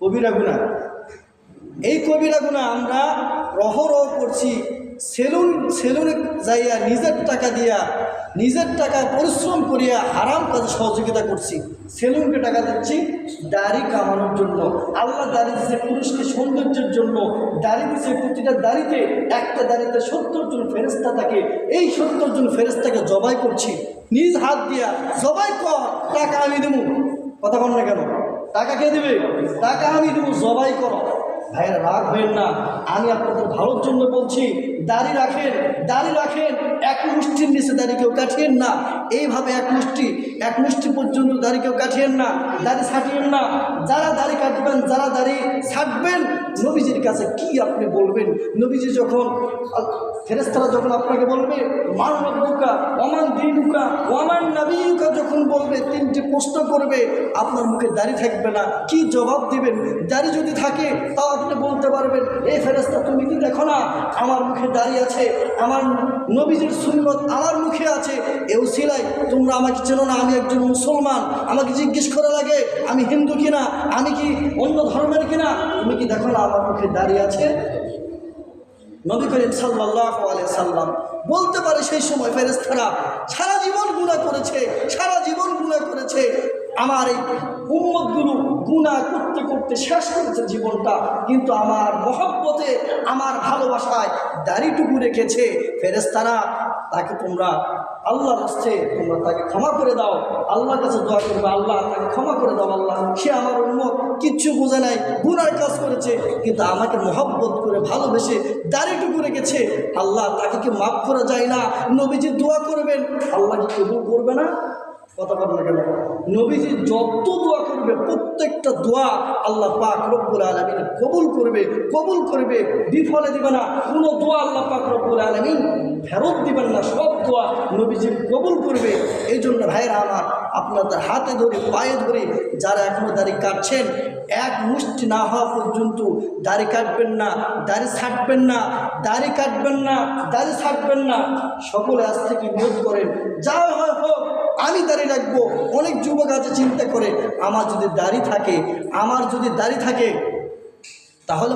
কবিরা গুণা এই কবিরা গুণা আমরা রহরহ করছি সেলুন, সেলুনে যাইয়া নিজের টাকা দিয়া, নিজের টাকা পরিশ্রম করিয়া হারাম কাজে সহযোগিতা করছি, সেলুনকে টাকা দিচ্ছি দাড়ি কামানোর জন্য। আল্লাহ দাড়ি দিচ্ছে পুরুষকে সৌন্দর্যের জন্য, দাড়ি দিচ্ছে প্রতিটা দাড়িতে, একটা দাড়িতে সত্তর জন ফেরেস্তা থাকে, এই সত্তর জন ফেরেস্তাকে জবাই করছি। নিজ হাত দিয়া, জবাই কর, টাকা আমি দেবো। কথা বল না কেন? টাকা কে দেবে? টাকা আমি দেবো, জবাই করো। ভাইয়ের রাখবেন না। আমি আপনাদের ভালোর জন্য বলছি, দাড়ি রাখেন দাড়ি রাখেন। এক মুষ্টির নিচে দাড়ি কেউ কাটিয়েন না। এইভাবে এক মুষ্টি এক মুষ্টি পর্যন্ত দাড়ি কেউ কাটিয়েন না, দাড়ি ছাটিয়েন না। যারা দাড়ি কাটবেন, যারা দাড়ি ছাটবেন, নবীজির কাছে কি আপনি বলবেন? নবীজি যখন ফেরেস্তারা যখন আপনাকে বলবে মান রব্বুকা অমান দিনুকা অমান নাবিয়ুকা যখন বলবে, তিনটি প্রশ্ন করবে, আপনার মুখে দাড়ি থাকবে না। কি জবাব দিবেন? দাড়ি যদি থাকে, তাও আপনি বলতে পারবেন এই ফেরেস্তা তুমি কি দেখো না, আমার মুখে দাড়ি আছে, আমার নবীজির সুন্নত আমার মুখে আছে। এও সিলাই, তোমরা আমাকে চেনো না, আমি একজন মুসলমান। আমাকে জিজ্ঞেস করা লাগে, আমি হিন্দু কিনা, আমি কি অন্য ধর্মের কিনা? তুমি কি দেখো না আমার মুখে দাঁড়িয়ে আছে? নবী করিম সাল্লাহ সাল্লাম বলতে পারে সেই সময় ফেরেস্তারা সারা জীবন গুণা করেছে, সারা জীবন আমার এই উম্মতগুলো গুণা করতে করতে শেষ করেছে জীবনটা, কিন্তু আমার মহব্বতে, আমার ভালোবাসায় দাড়িটুকু রেখেছে ফেরেস্তারা তাকে তোমরা আল্লাহর হচ্ছে তোমরা তাকে ক্ষমা করে দাও। আল্লাহর কাছে দোয়া করবে, আল্লাহ তাকে ক্ষমা করে দাও, আল্লাহ। সে আমার উন্মত কিচ্ছু বোঝে নাই, গুনার কাজ করেছে, কিন্তু আমাকে মহব্বত করে ভালোবেসে দাড়িটুকু রেখেছে। আল্লাহ তাকে কি মাফ করা যায় না? নবীজি দোয়া করবেন, আল্লাহ কি কবুল করবে না? কথা বল না নবীজি যত দোয়া করবে, প্রত্যেকটা দোয়া আল্লাহ পাক রব্বুল আলমিন কবুল করবে কবুল করবে। বিফলে দিবে না, কোনো দোয়া আল্লাহ পাক রব্বুল আলমিন ফেরত দিবেন না, সব দোয়া নবীজি কবুল করবে। এই জন্য ভাইরা আমার, আপনাদের হাতে ধরে, পায়ে ধরে যারা এখনও দাড়ি কাটছেন, এক মুষ্টি না হওয়া পর্যন্ত দাড়ি কাটবেন না, দাড়ি ছাটবেন না, দাড়ি কাটবেন না, দাড়ি ছাটবেন না। সকলে আজ থেকে নিয়োগ করেন। যা হয় হোক আমি দাঁড়িয়ে রাখব। অনেক যুবক আছে চিন্তা করে, আমার যদি দাড়ি থাকে, আমার যদি দাড়ি থাকে, তাহলে